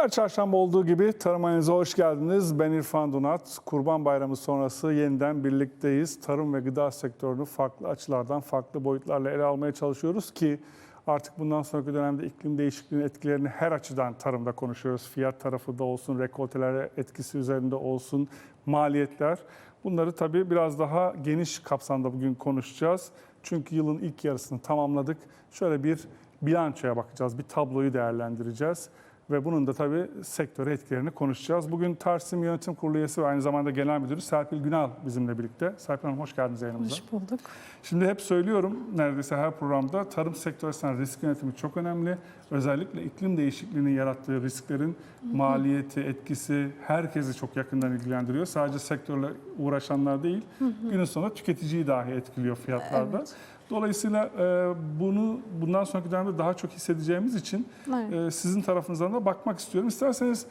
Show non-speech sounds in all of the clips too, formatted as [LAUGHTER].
Her çarşamba olduğu gibi Tarım Analiz'e hoş geldiniz. Ben İrfan Dunat. Kurban Bayramı sonrası yeniden birlikteyiz. Tarım ve gıda sektörünü farklı açılardan, farklı boyutlarla ele almaya çalışıyoruz ki artık bundan sonraki dönemde iklim değişikliğinin etkilerini her açıdan tarımda konuşuyoruz. Fiyat tarafı da olsun, rekoltelere etkisi üzerinde olsun, maliyetler. Bunları tabii biraz daha geniş kapsamda bugün konuşacağız. Çünkü yılın ilk yarısını tamamladık. Şöyle bir bilançoya bakacağız, bir tabloyu değerlendireceğiz. Ve bunun da tabii sektöre etkilerini konuşacağız. Bugün Tarsim Yönetim Kurulu üyesi ve aynı zamanda genel müdürü Serpil Günal bizimle birlikte. Serpil Hanım hoş geldiniz yayınımıza. Hoş bulduk. Şimdi hep söylüyorum neredeyse her programda tarım sektörü açısından risk yönetimi çok önemli. Özellikle iklim değişikliğinin yarattığı risklerin maliyeti, etkisi herkesi çok yakından ilgilendiriyor. Sadece sektörle uğraşanlar değil, günün sonunda tüketiciyi dahi etkiliyor fiyatlarda. Evet. Dolayısıyla e, bunu bundan sonraki dönemde daha çok hissedeceğimiz için Evet. e, sizin tarafınızdan da bakmak istiyorum. İsterseniz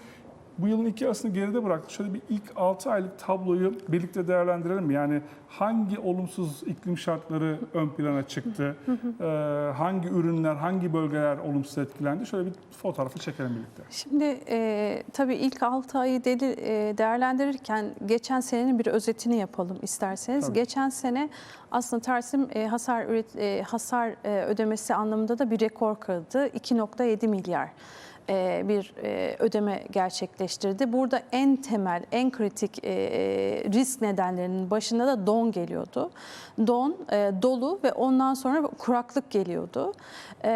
bu yılın ilk yarısını geride bıraktık. Şöyle bir ilk 6 aylık tabloyu birlikte değerlendirelim? Yani hangi olumsuz iklim şartları ön plana çıktı? [LAUGHS] E, hangi ürünler, hangi bölgeler olumsuz etkilendi? Şöyle bir fotoğrafı çekelim birlikte. Şimdi e, tabii ilk 6 ayı deli, e, değerlendirirken geçen senenin bir özetini yapalım isterseniz. Tabii. Geçen sene aslında Tarsim e, hasar üret, e, hasar e, ödemesi anlamında da bir rekor kırdı. 2.7 milyar bir e, ödeme gerçekleştirdi. Burada en temel, en kritik e, risk nedenlerinin başında da don geliyordu. Don, e, dolu ve ondan sonra kuraklık geliyordu. E,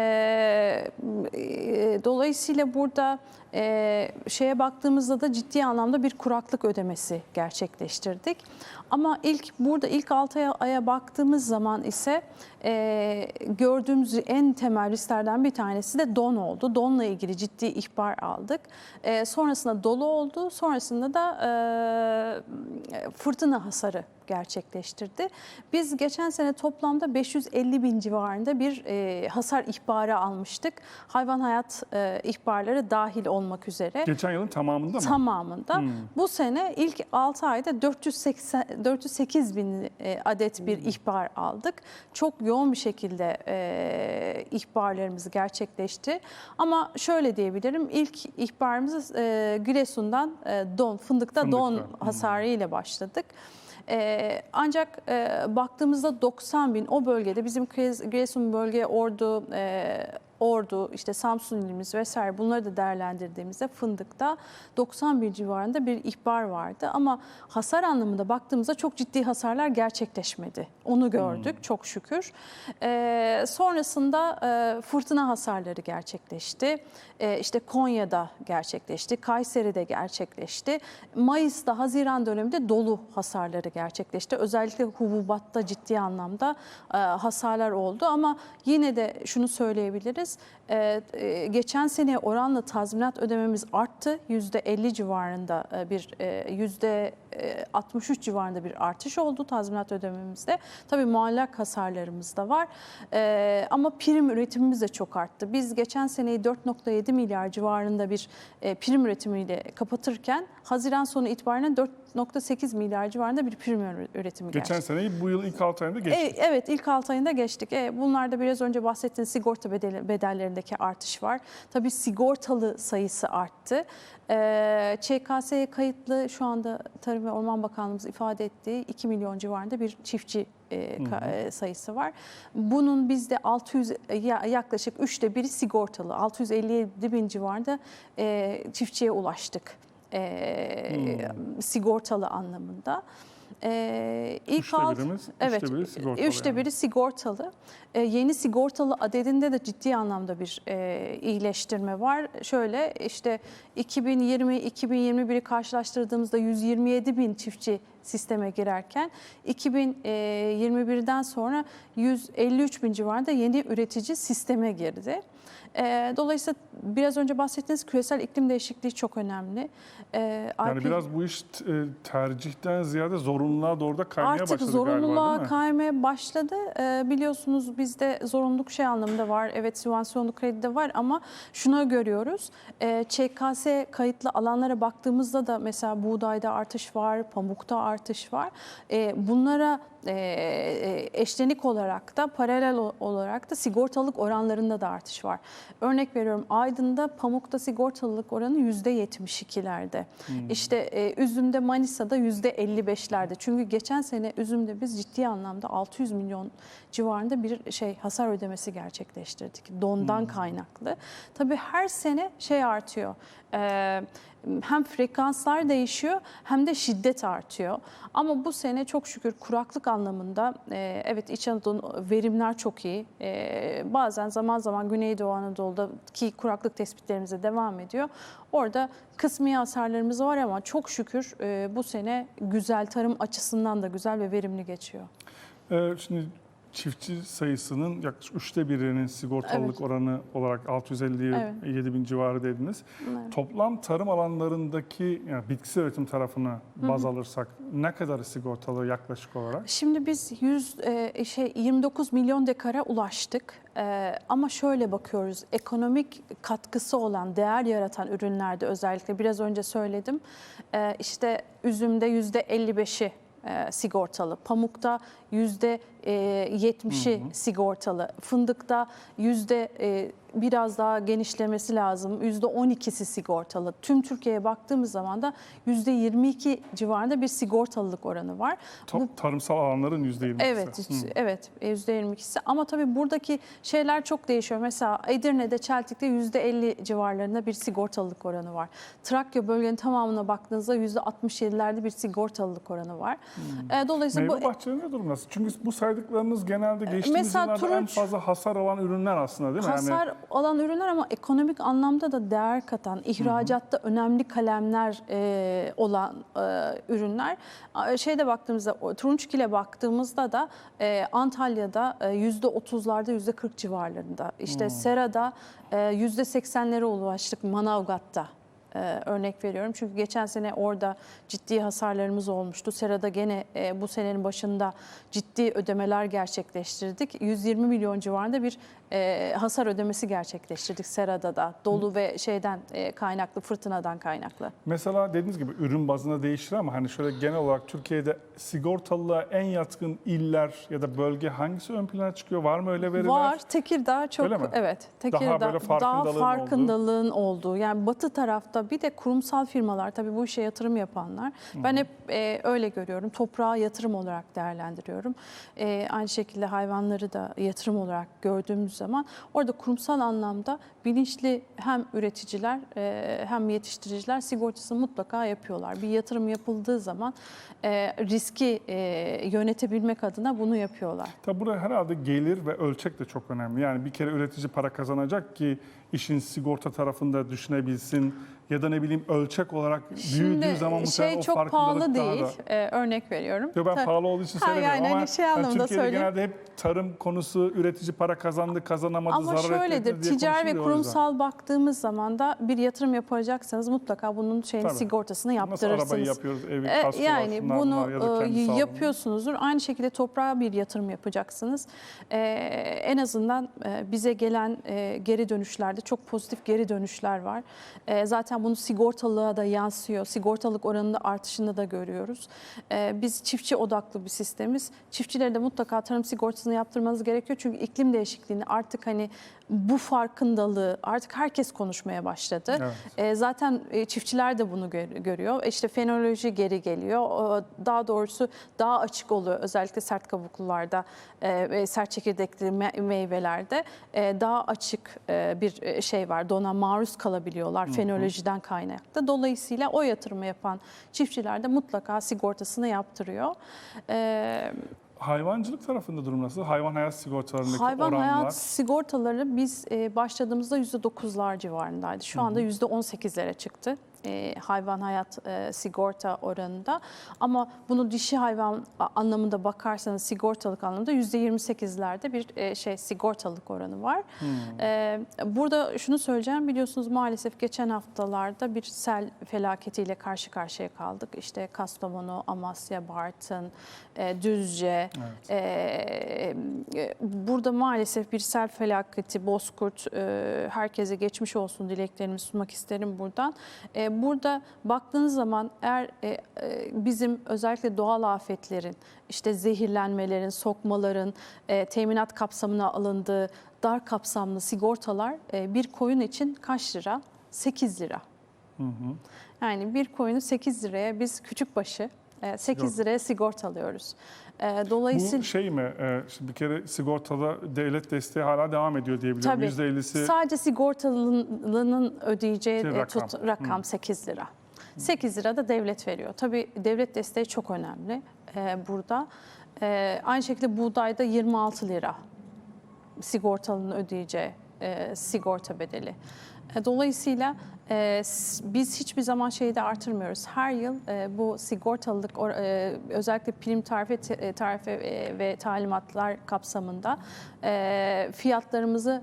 e, Dolayısıyla burada e, şeye baktığımızda da ciddi anlamda bir kuraklık ödemesi gerçekleştirdik. Ama ilk burada ilk 6 aya, aya baktığımız zaman ise e, gördüğümüz en temel risklerden bir tanesi de don oldu. Donla ilgili ciddi ihbar aldık. E, sonrasında dolu oldu. Sonrasında da e, fırtına hasarı gerçekleştirdi. Biz geçen sene toplamda 550 bin civarında bir e, hasar ihbarı almıştık. Hayvan hayat e, ihbarları dahil olmak üzere. Geçen yılın tamamında mı? Tamamında. Hmm. Bu sene ilk 6 ayda 480, 408 bin e, adet bir ihbar aldık. Çok yoğun bir şekilde e, ihbarlarımız gerçekleşti. Ama şöyle diyebilirim ilk ihbarımız e, Giresun'dan e, don, fındıkta, Fındıkta. don Hmm. hasarı ile başladık. Ee, ancak e, baktığımızda 90 bin o bölgede bizim Gires- Giresun bölge Ordu, e, Ordu, işte Samsun ilimiz vesaire bunları da değerlendirdiğimizde fındıkta 90 bin civarında bir ihbar vardı. Ama hasar anlamında baktığımızda çok ciddi hasarlar gerçekleşmedi. Onu gördük çok şükür. Ee, sonrasında e, fırtına hasarları gerçekleşti. E, işte Konya'da gerçekleşti, Kayseri'de gerçekleşti. Mayıs'ta, Haziran döneminde dolu hasarları gerçekleşti. Özellikle hububatta ciddi anlamda e, hasarlar oldu ama yine de şunu söyleyebiliriz. E, e, geçen seneye oranla tazminat ödememiz arttı. %50 civarında e, bir e, yüzde e, 63 civarında bir artış oldu tazminat ödememizde. Tabii muallak hasarlarımız da var. E, ama prim üretimimiz de çok arttı. Biz geçen seneyi 4.7 milyar civarında bir e, prim üretimiyle kapatırken Haziran sonu itibaren 4.8 milyar civarında bir prim üretimi Geçen seneyi bu yıl ilk 6 ayında geçtik. e, Evet ilk 6 ayında geçtik. E, Bunlarda biraz önce bahsettiğiniz sigorta bedeli- bedellerindeki artış var. Tabii sigortalı sayısı arttı. E, ÇKS'ye kayıtlı şu anda Tarım ve Orman Bakanlığımız ifade ettiği 2 milyon civarında bir çiftçi e, e, sayısı var. Bunun bizde 600 ya- yaklaşık üçte biri sigortalı. 657 bin civarında e, çiftçiye ulaştık. E, sigortalı anlamında. E, ilk Üçte alt- birimiz, evet, üçte biri sigortalı Üçte yani. biri sigortalı. E, yeni sigortalı adedinde de ciddi anlamda bir e, iyileştirme var. Şöyle işte 2020-2021'i karşılaştırdığımızda 127 bin çiftçi sisteme girerken 2021'den sonra 153 bin civarında yeni üretici sisteme girdi. E, dolayısıyla biraz önce bahsettiğiniz küresel iklim değişikliği çok önemli. E, Yani IP biraz bu iş e, tercihten ziyade zorunluluğa doğru da kaymaya Artık başladı zorunluluğa galiba değil mi? kaymaya başladı. Biliyorsunuz bizde zorunluluk şey anlamında var. Evet sübvansiyonlu kredi de var ama şuna görüyoruz. ÇKS kayıtlı alanlara baktığımızda da mesela buğdayda artış var, pamukta artış var. Ee, bunlara e, eşlenik olarak da paralel olarak da sigortalık oranlarında da artış var. Örnek veriyorum Aydın'da pamukta sigortalılık oranı %72'lerde. İşte e, üzümde Manisa'da %55'lerde. Çünkü geçen sene üzümde biz ciddi anlamda 600 milyon civarında bir şey hasar ödemesi gerçekleştirdik. Dondan kaynaklı. Tabii her sene şey artıyor. Ee, hem frekanslar değişiyor hem de şiddet artıyor. Ama bu sene çok şükür kuraklık anlamında e, evet İç Anadolu verimler çok iyi. E, bazen zaman zaman Güneydoğu Anadolu'da ki kuraklık tespitlerimize devam ediyor. Orada kısmi hasarlarımız var ama çok şükür e, bu sene güzel tarım açısından da güzel ve verimli geçiyor. Ee, şimdi çiftçi sayısının yaklaşık üçte birinin sigortalılık Evet. oranı olarak 657 bin civarı dediniz. Evet. Toplam tarım alanlarındaki yani bitkisel üretim tarafını baz alırsak ne kadar sigortalı yaklaşık olarak? Şimdi biz 100 e, şey 29 milyon dekara ulaştık. E, ama şöyle bakıyoruz. Ekonomik katkısı olan, değer yaratan ürünlerde özellikle biraz önce söyledim. E, işte üzümde yüzde 55'i e, sigortalı, pamukta yüzde 70'i sigortalı, fındıkta yüzde e, biraz daha genişlemesi lazım. Yüzde 12'si sigortalı. Tüm Türkiye'ye baktığımız zaman da yüzde 22 civarında bir sigortalılık oranı var. To- tarımsal alanların %20'si. Evet, evet %22'si ama tabii buradaki şeyler çok değişiyor. Mesela Edirne'de, Çeltik'te %50 civarlarında bir sigortalılık oranı var. Trakya bölgenin tamamına baktığınızda %67'lerde bir sigortalılık oranı var. E, Dolayısıyla Meyve bu bahçeleri ne durumda? Çünkü bu saydıklarınız genelde geçtiğimiz mesela yıllarda en turunç- fazla hasar alan ürünler aslında değil mi? Yani Hasar alan ürünler ama ekonomik anlamda da değer katan, ihracatta önemli kalemler e, olan e, ürünler. A, Şeyde baktığımızda, o Turunçgil'e baktığımızda da e, Antalya'da e, %30'larda %40 civarlarında. İşte Sera'da e, %80'lere ulaştık Manavgat'ta. E, örnek veriyorum. Çünkü geçen sene orada ciddi hasarlarımız olmuştu. Sera'da gene e, bu senenin başında ciddi ödemeler gerçekleştirdik. 120 milyon civarında bir e, hasar ödemesi gerçekleştirdik Sera'da da. Dolu ve şeyden e, kaynaklı, fırtınadan kaynaklı. Mesela dediğiniz gibi ürün bazında değişir ama hani şöyle genel olarak Türkiye'de sigortalılığa en yatkın iller ya da bölge hangisi ön plana çıkıyor? Var mı öyle veriler? Var. Tekirdağ çok Öyle mi? evet. Tekirdağ böyle farkındalığın daha farkındalığın olduğu. Yani batı tarafta bir de kurumsal firmalar tabii bu işe yatırım yapanlar. Ben hep e, öyle görüyorum. Toprağa yatırım olarak değerlendiriyorum. E, aynı şekilde hayvanları da yatırım olarak gördüğümüz zaman orada kurumsal anlamda bilinçli hem üreticiler e, hem yetiştiriciler sigortasını mutlaka yapıyorlar. Bir yatırım yapıldığı zaman e, riski e, yönetebilmek adına bunu yapıyorlar. Tabi burada herhalde gelir ve ölçek de çok önemli. Yani bir kere üretici para kazanacak ki işin sigorta tarafında düşünebilsin ya da ne bileyim ölçek olarak büyüdüğü zaman muhtemelen şey o çok pahalı değil. da... Ee, örnek veriyorum. Yo, ben Tabii. pahalı olduğu için söylemiyorum yani ama hani şey yani Türkiye'de söyleyeyim. genelde hep tarım konusu üretici para kazandı kazanamadı Ama zarar şöyledir, etmedi diye ticari ve kurumsal baktığımız zaman da bir yatırım yapacaksanız mutlaka bunun Tabii. sigortasını Nasıl yaptırırsınız. arabayı yapıyoruz, evi, E, yani şunlar bunu bunlar ya e, yapıyorsunuzdur. Aynı şekilde toprağa bir yatırım yapacaksınız. E, en azından e, bize gelen e, geri dönüşlerde çok pozitif geri dönüşler var. E, zaten bunu sigortalılığa da yansıyor. Sigortalık oranında artışını da görüyoruz. E, biz çiftçi odaklı bir sistemiz. Çiftçilere de mutlaka tarım sigortasını yaptırmanız gerekiyor. Çünkü iklim değişikliğini artık hani bu farkındalığı artık herkes konuşmaya başladı. Evet. E, zaten e, çiftçiler de bunu gör- görüyor. İşte fenoloji geri geliyor. O, Daha doğrusu daha açık oluyor. Özellikle sert kabuklularda e, sert çekirdekli me- meyvelerde e, daha açık e, bir e, şey var. Dona maruz kalabiliyorlar fenolojiden kaynaklı. Dolayısıyla o yatırımı yapan çiftçiler de mutlaka sigortasını yaptırıyor. E, Hayvancılık tarafında durum nasıl? Hayvan hayat sigortalarındaki Hayvan oranlar. hayat sigortaları biz e, başladığımızda %9'lar civarındaydı. Şu anda %18'lere çıktı. E, hayvan hayat e, sigorta oranında ama bunu dişi hayvan anlamında bakarsanız sigortalık anlamında %28'lerde bir e, şey sigortalık oranı var. E, burada şunu söyleyeceğim biliyorsunuz maalesef geçen haftalarda bir sel felaketiyle karşı karşıya kaldık. İşte Kastamonu, Amasya, Bartın, e, Düzce, Evet. e, burada maalesef bir sel felaketi, bozkurt, e, herkese geçmiş olsun dileklerimi sunmak isterim buradan. E, burada baktığınız zaman eğer e, e, bizim özellikle doğal afetlerin, işte zehirlenmelerin, sokmaların e, teminat kapsamına alındığı dar kapsamlı sigortalar bir koyun için kaç lira? 8 lira. Yani bir koyunu 8 liraya biz küçük başı 8 Yok. liraya sigortalıyoruz. E, Dolayısıyla Bu şey mi? e, bir kere sigortada devlet desteği hala devam ediyor diye biliyorum. Tabii. %50'si Sadece sigortalının ödeyeceği Şey, e, rakam. tut- rakam 8 lira. 8 lira da devlet veriyor. Tabii devlet desteği çok önemli e, burada. E, aynı şekilde buğdayda 26 lira sigortalının ödeyeceği e, sigorta bedeli. E, Dolayısıyla e, biz hiçbir zaman şeyi de artırmıyoruz. Her yıl e, bu sigortalılık or- e, özellikle prim tarife, e, tarife e, ve talimatlar kapsamında e, fiyatlarımızı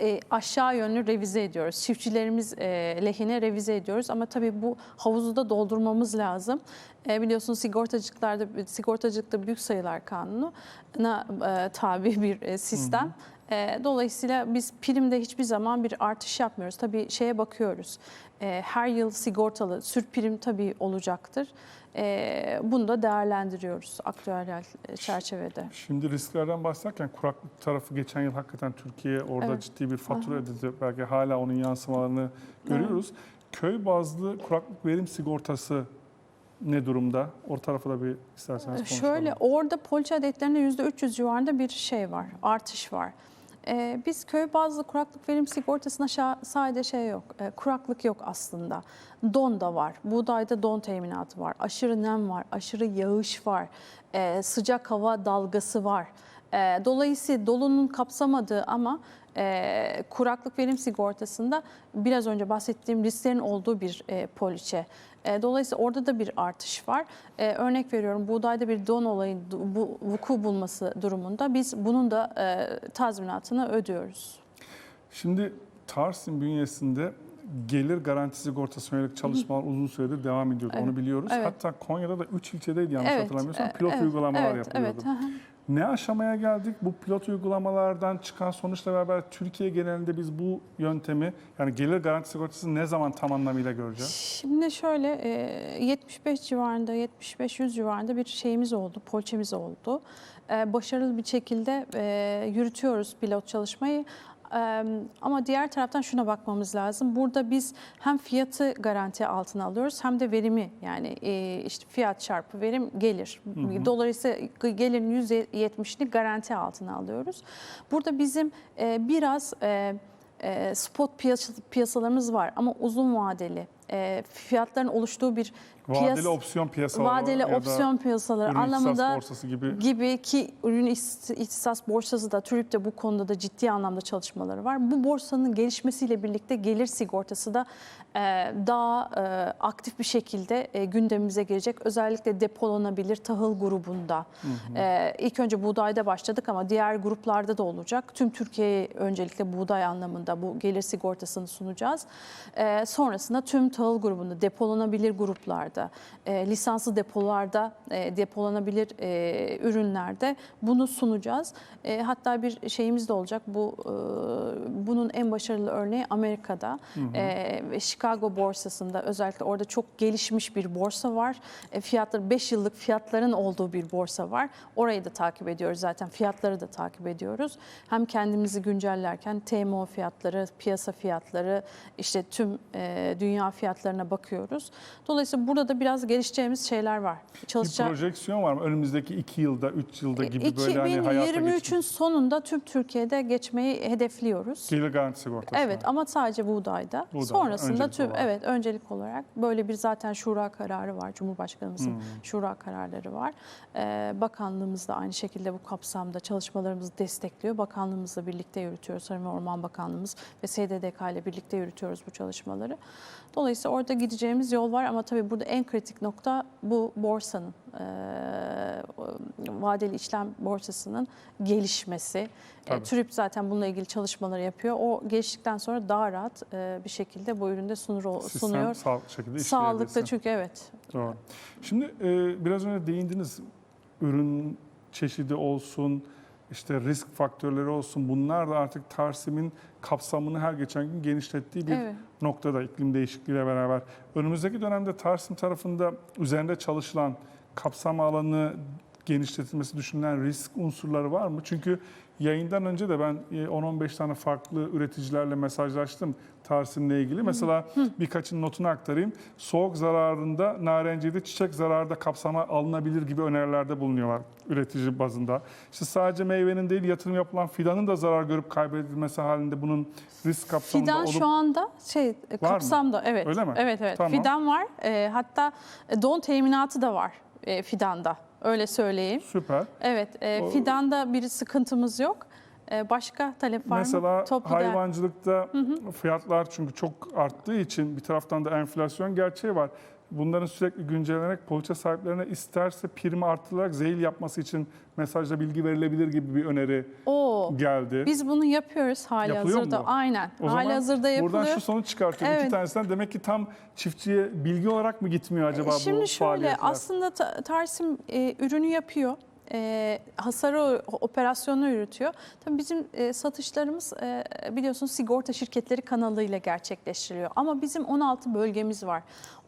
e, aşağı yönlü revize ediyoruz. Çiftçilerimiz e, lehine revize ediyoruz ama tabii bu havuzu da doldurmamız lazım. E, biliyorsunuz sigortacılıklarda sigortacılıkta büyük sayılar kanununa e, tabi bir e, sistem. E, dolayısıyla biz primde hiçbir zaman bir artış yapmıyoruz. Tabii şeye bakıyoruz. E, her yıl sigortalı sürprim tabii olacaktır. E, bunu da değerlendiriyoruz aktüel çerçevede. Şimdi risklerden bahsederken kuraklık tarafı geçen yıl hakikaten Türkiye orada Evet. ciddi bir fatura ödedi. Belki hala onun yansımalarını görüyoruz. Köy bazlı kuraklık verim sigortası ne durumda? O tarafa da bir isterseniz konuşalım. Şöyle orada poliçe adetlerinde %300 civarında bir şey var, artış var. Ee, biz köy bazlı kuraklık verim sigortasına sadece şey yok, e, kuraklık yok aslında. Don da var, buğdayda don teminatı var, aşırı nem var, aşırı yağış var, e, sıcak hava dalgası var. E, dolayısıyla dolunun kapsamadığı ama e, kuraklık verim sigortasında biraz önce bahsettiğim risklerin olduğu bir e, poliçe. E, dolayısıyla orada da bir artış var. E, örnek veriyorum buğdayda bir don olayı bu, vuku bulması durumunda biz bunun da e, tazminatını ödüyoruz. Şimdi Tarsim bünyesinde gelir garanti sigortası yönelik çalışmalar uzun süredir devam ediyordu. Evet, Onu biliyoruz. evet. Hatta Konya'da da 3 ilçedeydi yanlış hatırlamıyorsam. e, Pilot evet, uygulamalar evet, yapılıyordu. Evet. Ne aşamaya geldik? Bu pilot uygulamalardan çıkan sonuçla beraber Türkiye genelinde biz bu yöntemi yani gelir garanti sigortası ne zaman tam anlamıyla göreceğiz? Şimdi şöyle e, 75 civarında, 75-100 civarında bir şeyimiz oldu, poliçemiz oldu. E, Başarılı bir şekilde e, yürütüyoruz pilot çalışmayı. Ama diğer taraftan şuna bakmamız lazım. Burada biz hem fiyatı garanti altına alıyoruz hem de verimi yani e, işte fiyat çarpı verim gelir. Dolayısıyla gelirin %70'ini garanti altına alıyoruz. Burada bizim e, biraz e, spot piyas- piyasalarımız var ama uzun vadeli e, fiyatların oluştuğu bir Vadeli piyas- opsiyon piyasaları vadeli opsiyon piyasaları ürün anlamında borsası gibi gibi ki ürün ihtis- ihtisas borsası da TÜRİP de bu konuda da ciddi anlamda çalışmaları var. Bu borsanın gelişmesiyle birlikte gelir sigortası da e, daha e, aktif bir şekilde e, gündemimize gelecek. Özellikle depolanabilir tahıl grubunda. E, ilk önce buğdayda başladık ama diğer gruplarda da olacak. Tüm Türkiye'ye öncelikle buğday anlamında bu gelir sigortasını sunacağız. E, sonrasında tüm tahıl grubunda depolanabilir gruplarda, e, lisanslı depolarda e, depolanabilir e, ürünlerde bunu sunacağız. E, hatta bir şeyimiz de olacak. Bu e, bunun en başarılı örneği Amerika'da. E, ve Chicago borsasında özellikle orada çok gelişmiş bir borsa var. E, fiyatları 5 yıllık fiyatların olduğu bir borsa var. Orayı da takip ediyoruz zaten. Fiyatları da takip ediyoruz. Hem kendimizi güncellerken TMO fiyatları, piyasa fiyatları, işte tüm e, dünya fiyatlarına bakıyoruz. Dolayısıyla burada da biraz gelişeceğimiz şeyler var. bir Çalışacak projeksiyon var mı? Önümüzdeki 2 yılda, 3 yılda gibi böyle hani hayata 2023'ün geçmiş. sonunda tüm Türkiye'de geçmeyi hedefliyoruz. Gelir garanti sigortası. Evet ama sadece buğdayda. Buğdayda, Sonrasında öncelik tüm olarak. evet öncelik olarak böyle bir zaten şura kararı var. Cumhurbaşkanımızın Hmm. şura kararları var. Ee, bakanlığımız da aynı şekilde bu kapsamda çalışmalarımızı destekliyor. Bakanlığımızla birlikte yürütüyoruz. Tarım ve Orman Bakanlığımız ve SDDK ile birlikte yürütüyoruz bu çalışmaları. Dolayısıyla orada gideceğimiz yol var ama tabii burada en kritik nokta bu borsanın, e, vadeli işlem borsasının gelişmesi. E, Tabii. TÜRİP zaten bununla ilgili çalışmaları yapıyor. O geliştikten sonra daha rahat e, bir şekilde bu üründe sunur, Sistem sunuyor. sağlıklı şekilde Sağlıklı çünkü evet. Doğru. Şimdi e, biraz önce değindiniz. Ürün çeşidi olsun, işte risk faktörleri olsun. Bunlar da artık Tarsim'in kapsamını her geçen gün genişlettiği bir Evet. Noktada iklim değişikliğiyle beraber. Önümüzdeki dönemde Tarsim tarafında üzerinde çalışılan kapsam alanı genişletilmesi düşünülen risk unsurları var mı? Çünkü yayından önce de ben e, 10-15 tane farklı üreticilerle mesajlaştım Tarsim'le ilgili. Mesela birkaçın notunu aktarayım. Soğuk zararında narenciyede çiçek zararda kapsama alınabilir gibi önerilerde bulunuyorlar üretici bazında. İşte sadece meyvenin değil yatırım yapılan fidanın da zarar görüp kaybedilmesi halinde bunun risk kapsamında Fidan olup şu anda şey e, mı? kapsamda evet. Öyle mi? Evet evet. Tamam. Fidan var. E, hatta don teminatı da var e, fidanda. Öyle söyleyeyim. süper. Evet. E, fidanda bir sıkıntımız yok. E, başka talep var mı? Mesela Toplu değer- hayvancılıkta fiyatlar çünkü çok arttığı için bir taraftan da enflasyon gerçeği var. Bunların sürekli güncellenerek poliçe sahiplerine isterse primi artırılarak zehir yapması için mesajla bilgi verilebilir gibi bir öneri Oo. geldi. Biz bunu yapıyoruz hali Yapılıyor hazırda. mu? Aynen. o zaman hali hazırda yapılıyor. buradan şu sonuç çıkartıyorum. Evet. İki tanesinden demek ki tam çiftçiye bilgi olarak mı gitmiyor acaba bu Şimdi şöyle faaliyetler? aslında Ta- Tarsim e, ürünü yapıyor. E, hasarı operasyonu yürütüyor. Tabii bizim e, satışlarımız e, biliyorsunuz sigorta şirketleri kanalıyla gerçekleştiriliyor. Ama bizim 16 bölgemiz var.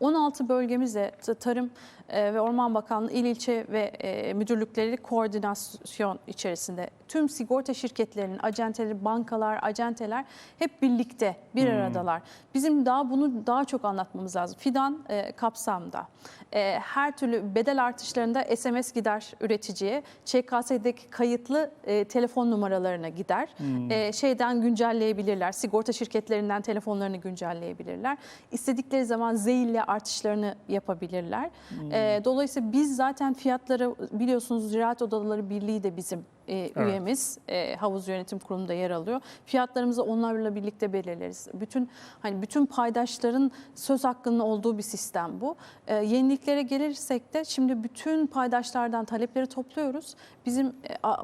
16 bölgemizde Tarım e, ve Orman Bakanlığı il ilçe ve e, müdürlükleri koordinasyon içerisinde tüm sigorta şirketlerinin acenteleri, bankalar, acenteler hep birlikte bir aradalar. Bizim daha bunu daha çok anlatmamız lazım. Fidan e, kapsamda e, her türlü bedel artışlarında SMS gider üreticiye. ÇKS'deki kayıtlı e, telefon numaralarına gider. E, şeyden güncelleyebilirler. Sigorta şirketlerinden telefonlarını güncelleyebilirler. İstedikleri zaman Z ile artışlarını yapabilirler. E, dolayısıyla biz zaten fiyatları biliyorsunuz Ziraat Odaları Birliği de bizim e, üyemiz e, havuz yönetim kurulunda yer alıyor. Fiyatlarımızı onlarla birlikte belirleriz. Bütün hani bütün paydaşların söz hakkının olduğu bir sistem bu. E, yeniliklere gelirsek de şimdi bütün paydaşlardan talepleri topluyoruz. Bizim e,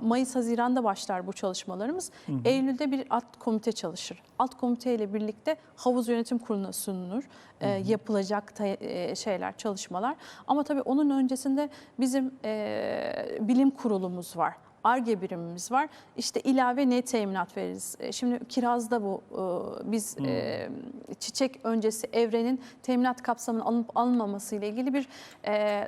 Mayıs Haziran'da başlar bu çalışmalarımız. Eylül'de bir alt komite çalışır. Alt komite ile birlikte havuz yönetim kuruluna sunulur. E, yapılacak ta- e, şeyler, çalışmalar. Ama tabii onun öncesinde bizim e, bilim kurulumuz var. ARGE birimimiz var. İşte ilave ne teminat veririz? E, Şimdi kirazda bu e, biz e, çiçek öncesi evrenin teminat kapsamının alınıp alınmaması ile ilgili bir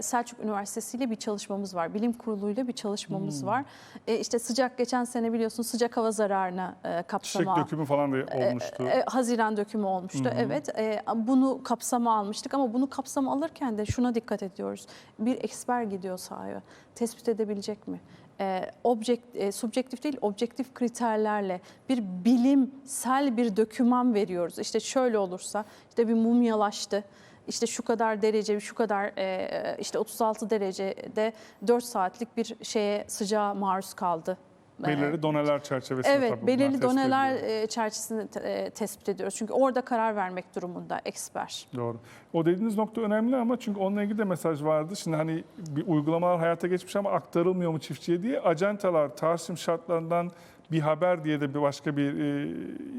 Selçuk Üniversitesi ile bir çalışmamız var. Bilim kuruluyla bir çalışmamız var. E, İşte sıcak geçen sene biliyorsun sıcak hava zararına e, Çiçek kapsama dökümü falan da olmuştu. Haziran dökümü olmuştu. Evet. e, bunu kapsama almıştık ama bunu kapsama alırken de şuna dikkat ediyoruz. Bir eksper gidiyor sahaya. Tespit edebilecek mi? E, objekt, e, subjektif değil, objektif kriterlerle bir bilimsel bir döküman veriyoruz. İşte şöyle olursa, işte bir mumyalaştı. İşte şu kadar derece, şu kadar e, işte 36 derecede 4 saatlik bir şeye sıcağa maruz kaldı. E, Belirli doneler çerçevesinde tabii Evet, bunlar belirli doneler ediliyor. e, çerçevesinde te- e, tespit ediyoruz. Çünkü orada karar vermek durumunda eksper. Doğru. O dediğiniz nokta önemli ama çünkü onunla ilgili de mesaj vardı. Şimdi hani bir uygulamalar hayata geçmiş ama aktarılmıyor mu çiftçiye diye. Ajantalar Tarsim şartlarından bir haber diye de bir başka bir e,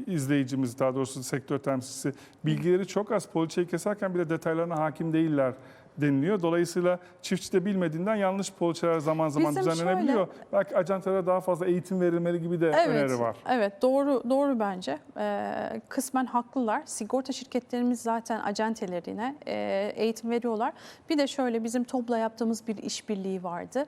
izleyicimiz daha doğrusu sektör temsilcisi bilgileri çok az poliçeyi keserken bile detaylarına hakim değiller deniliyor. Dolayısıyla çiftçi de bilmediğinden yanlış poliçeler zaman zaman Bizim düzenlenebiliyor. Belki ajantalara daha fazla eğitim verilmeli gibi de Evet, öneri var. evet doğru doğru bence. Ee, kısmen haklılar. Sigorta şirketlerimiz zaten acentelerine e, eğitim veriyorlar. Bir de şöyle bizim TOB'la yaptığımız bir işbirliği vardı.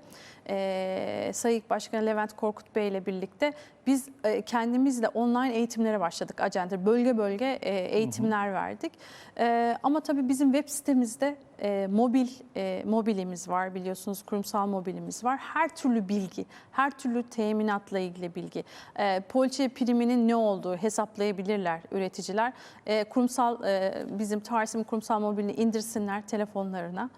Ee, Sayın Başkan Levent Korkut Bey ile birlikte biz e, kendimizle online eğitimlere başladık acente. Bölge bölge e, eğitimler verdik. E, ama tabii bizim web sitemizde e, mobil e, mobilimiz var biliyorsunuz kurumsal mobilimiz var. Her türlü bilgi, her türlü teminatla ilgili bilgi. E, poliçe priminin ne olduğu hesaplayabilirler üreticiler. E, kurumsal e, bizim Tarsim kurumsal mobilini indirsinler telefonlarına.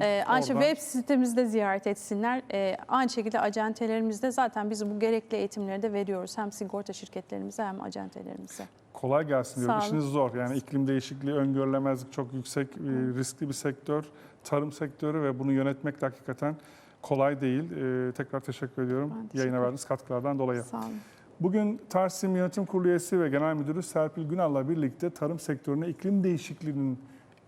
E, aynı şey Oradan- web sitemizde ziyaret etsinler. E, aynı şekilde acentelerimizde zaten biz bu gerekli eğitimleri de veriyoruz. Hem sigorta şirketlerimize hem acentelerimize. Kolay gelsin diyorum. Sağ olun. İşiniz zor. Yani iklim değişikliği, öngörülemezlik çok yüksek, e, riskli bir sektör. Tarım sektörü ve bunu yönetmek de hakikaten kolay değil. E, tekrar teşekkür ediyorum Ben teşekkür yayına verdiğiniz katkılardan dolayı. Sağ olun. Bugün Tarsim Yönetim Kurulu üyesi ve Genel Müdürü Serpil Günal'la birlikte tarım sektörüne iklim değişikliğinin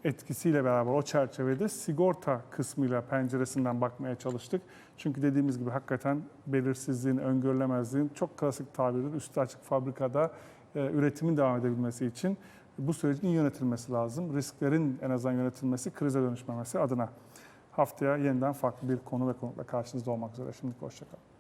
etkisiyle beraber o çerçevede sigorta kısmıyla penceresinden bakmaya çalıştık. Çünkü dediğimiz gibi hakikaten belirsizliğin, öngörülemezliğin çok klasik tabirdir. Üstü açık fabrikada e, üretimin devam edebilmesi için bu sürecin iyi yönetilmesi lazım. Risklerin en azından yönetilmesi, krize dönüşmemesi adına. Haftaya yeniden farklı bir konu ve konukla karşınızda olmak üzere. Şimdilik hoşçakalın.